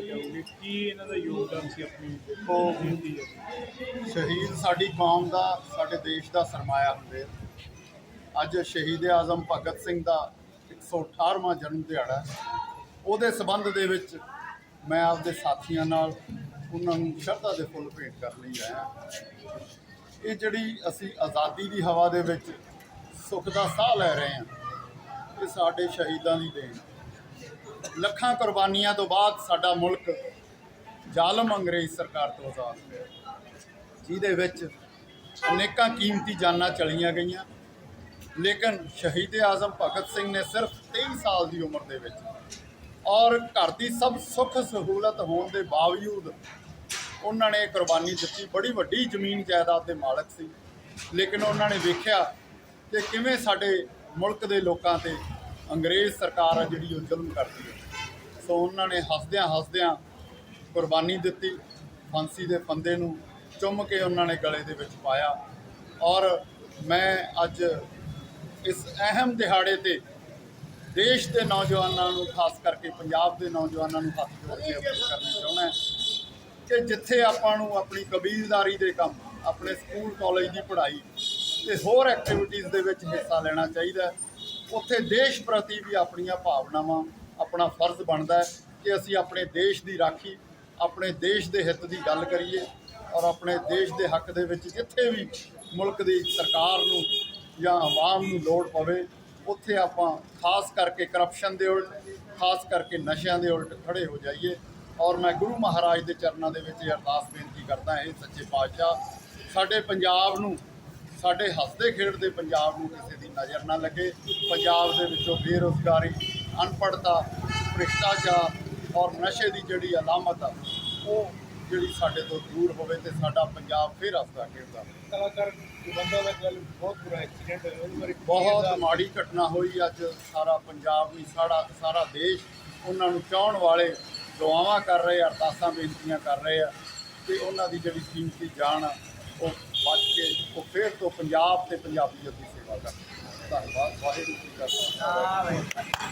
ਕਹਿਣਾ ਚਾਹੋਗੇ ਕੀ ਇਹਨਾਂ ਦਾ ਯੋਗਦਾਨ ਸੀ ਆਪਣੀ ਉਹ ਵਿੱਚ ਸ਼ਹੀਦ ਸਾਡੀ ਕੌਮ ਦਾ ਸਾਡੇ ਦੇਸ਼ ਦਾ ਸਰਮਾਇਆ ਹੁੰਦੇ। ਅੱਜ ਸ਼ਹੀਦ ਆਜ਼ਮ ਭਗਤ ਸਿੰਘ ਦਾ 118ਵਾਂ ਜਨਮ ਦਿਹਾੜਾ। ਉਹਦੇ ਸਬੰਧ ਦੇ ਵਿੱਚ ਮੈਂ ਆਪਦੇ ਸਾਥੀਆਂ ਨਾਲ ਉਹਨਾਂ ਨੂੰ ਸ਼ਰਧਾ ਦੇ ਫੁੱਲ ਭੇਟ ਕਰਨ ਲਈ ਆਇਆ ਇਹ ਜਿਹੜੀ ਅਸੀਂ ਆਜ਼ਾਦੀ ਦੀ ਹਵਾ ਦੇ ਵਿੱਚ ਸੁੱਖ ਦਾ ਸਾਹ ਲੈ ਰਹੇ ਹਾਂ ਇਹ ਸਾਡੇ ਸ਼ਹੀਦਾਂ ਦੀ ਦੇਣ ਲੱਖਾਂ ਕੁਰਬਾਨੀਆਂ ਤੋਂ ਬਾਅਦ ਸਾਡਾ ਮੁਲਕ ਜ਼ਾਲਮ ਅੰਗਰੇਜ਼ ਸਰਕਾਰ ਤੋਂ ਆਜ਼ਾਦ ਹੋਇਆ। ਜਿਹਦੇ ਵਿੱਚ ਅਨੇਕਾਂ ਕੀਮਤੀ ਜਾਨਾਂ ਚਲੀਆਂ ਗਈਆਂ। ਲੇਕਿਨ ਸ਼ਹੀਦ ਆਜ਼ਮ ਭਗਤ ਸਿੰਘ ਨੇ ਸਿਰਫ 23 ਸਾਲ ਦੀ ਉਮਰ ਦੇ ਵਿੱਚ ਔਰ ਘਰ ਦੀ ਸਭ ਸੁੱਖ ਸਹੂਲਤ ਹੋਣ ਦੇ ਬਾਵਜੂਦ ਉਹਨਾਂ ਨੇ ਕੁਰਬਾਨੀ ਦਿੱਤੀ। ਬੜੀ ਵੱਡੀ ਜ਼ਮੀਨ ਜਾਇਦਾਦ ਦੇ ਮਾਲਕ ਸੀ। ਲੇਕਿਨ ਉਹਨਾਂ ਨੇ ਵੇਖਿਆ ਕਿ ਕਿਵੇਂ ਸਾਡੇ ਮੁਲਕ ਦੇ ਲੋਕਾਂ ਤੇ ਅੰਗਰੇਜ਼ ਸਰਕਾਰ ਆ ਜਿਹੜੀ ਉਹ ਜ਼ੁਲਮ ਕਰਦੀ ਹੈ। ਤੋਂ ਉਹਨਾਂ ਨੇ ਹੱਸਦਿਆਂ ਹੱਸਦਿਆਂ ਕੁਰਬਾਨੀ ਦਿੱਤੀ, ਫਾਂਸੀ ਦੇ ਫੰਦੇ ਨੂੰ ਚੁੰਮ ਕੇ ਉਹਨਾਂ ਨੇ ਗਲੇ ਦੇ ਵਿੱਚ ਪਾਇਆ। ਔਰ ਮੈਂ ਅੱਜ ਇਸ ਅਹਿਮ ਦਿਹਾੜੇ ਤੇ ਦੇਸ਼ ਦੇ ਨੌਜਵਾਨਾਂ ਨੂੰ, ਖਾਸ ਕਰਕੇ ਪੰਜਾਬ ਦੇ ਨੌਜਵਾਨਾਂ ਨੂੰ ਹੱਥ ਜੋੜ ਕੇ ਅਪੀਲ ਕਰਨੀ ਚਾਹੁੰਦਾ ਕਿ ਜਿੱਥੇ ਆਪਾਂ ਨੂੰ ਆਪਣੀ ਕਬੀਲਦਾਰੀ ਦੇ ਕੰਮ, ਆਪਣੇ ਸਕੂਲ, ਕਾਲਜ ਦੀ ਪੜ੍ਹਾਈ ਤੇ ਹੋਰ ਐਕਟੀਵਿਟੀਜ਼ ਦੇ ਵਿੱਚ ਹਿੱਸਾ ਲੈਣਾ ਚਾਹੀਦਾ ਉੱਥੇ ਦੇਸ਼ ਪ੍ਰਤੀ ਵੀ ਆਪਣੀਆਂ ਭਾਵਨਾਵਾਂ ਆਪਣਾ ਫਰਜ਼ ਬਣਦਾ ਹੈ ਕਿ ਅਸੀਂ ਆਪਣੇ ਦੇਸ਼ ਦੀ ਰਾਖੀ, ਆਪਣੇ ਦੇਸ਼ ਦੇ ਹਿੱਤ ਦੀ ਗੱਲ ਕਰੀਏ ਔਰ ਆਪਣੇ ਦੇਸ਼ ਦੇ ਹੱਕ ਦੇ ਵਿੱਚ ਜਿੱਥੇ ਵੀ ਮੁਲਕ ਦੀ ਸਰਕਾਰ ਨੂੰ ਜਾਂ ਆਵਾਮ ਨੂੰ ਲੋੜ ਪਵੇ, ਉੱਥੇ ਆਪਾਂ ਖਾਸ ਕਰਕੇ ਕਰਪਸ਼ਨ ਦੇ ਉਲਟ, ਖਾਸ ਕਰਕੇ ਨਸ਼ਿਆਂ ਦੇ ਉਲਟ ਖੜੇ ਹੋ ਜਾਈਏ ਔਰ ਮੈਂ ਗੁਰੂ ਮਹਾਰਾਜ ਦੇ ਚਰਨਾਂ ਦੇ ਵਿੱਚ ਇਹ ਅਰਦਾਸ ਬੇਨਤੀ ਕਰਦਾ ਹਾਂ ਇਹ ਸੱਚੇ ਪਾਤਸ਼ਾਹ, ਸਾਡੇ ਪੰਜਾਬ ਨੂੰ, ਸਾਡੇ ਹੱਸਦੇ ਖੇਡਦੇ ਪੰਜਾਬ ਨੂੰ ਕਿਸੇ ਦੀ ਨਜ਼ਰ ਨਾ ਲੱਗੇ, ਪੰਜਾਬ ਦੇ ਵਿੱਚੋਂ ਬੇਰੁਜ਼ਗਾਰੀ ਅਨਪੜ੍ਹਤਾ ਭ੍ਰਿਸ਼ਟਾਚਾਰ ਔਰ ਨਸ਼ੇ ਦੀ ਜਿਹੜੀ ਅਲਾਮਤ ਆ ਉਹ ਜਿਹੜੀ ਸਾਡੇ ਤੋਂ ਦੂਰ ਹੋਵੇ ਤੇ ਸਾਡਾ ਪੰਜਾਬ ਫਿਰ ਹੱਸਦਾ ਖੇਡਦਾ। ਕਲਾਕਾਰ ਬੰਦਾ ਦਾ ਗੱਲ ਬਹੁਤ ਬੁਰਾ ਐਕਸੀਡੈਂਟ ਹੋਇਆ ਉਹਦੇ ਬਾਰੇ ਬਹੁਤ ਮਾੜੀ ਘਟਨਾ ਹੋਈ ਅੱਜ ਸਾਰਾ ਪੰਜਾਬ ਵੀ ਸਾਰਾ ਸਾਰਾ ਦੇਸ਼ ਉਹਨਾਂ ਨੂੰ ਚਾਹਣ ਵਾਲੇ ਦੁਆਵਾਂ ਕਰ ਰਹੇ ਆ ਅਰਦਾਸਾਂ ਬੇਨਤੀਆਂ ਕਰ ਰਹੇ ਆ ਕਿ ਉਹਨਾਂ ਦੀ ਜਿਹੜੀ ਕੀਮਤੀ ਜਾਨ ਆ ਉਹ ਬਚ ਕੇ ਉਹ ਫੇਰ ਤੋਂ ਪੰਜਾਬ ਤੇ ਪੰਜਾਬੀਅਤ ਦੀ ਸੇਵਾ ਕਰਨ। ਧੰਨਵਾਦ ਵਾਹਿਗੁਰੂ ਜੀ ਕਾ ਖਾਲਸਾ।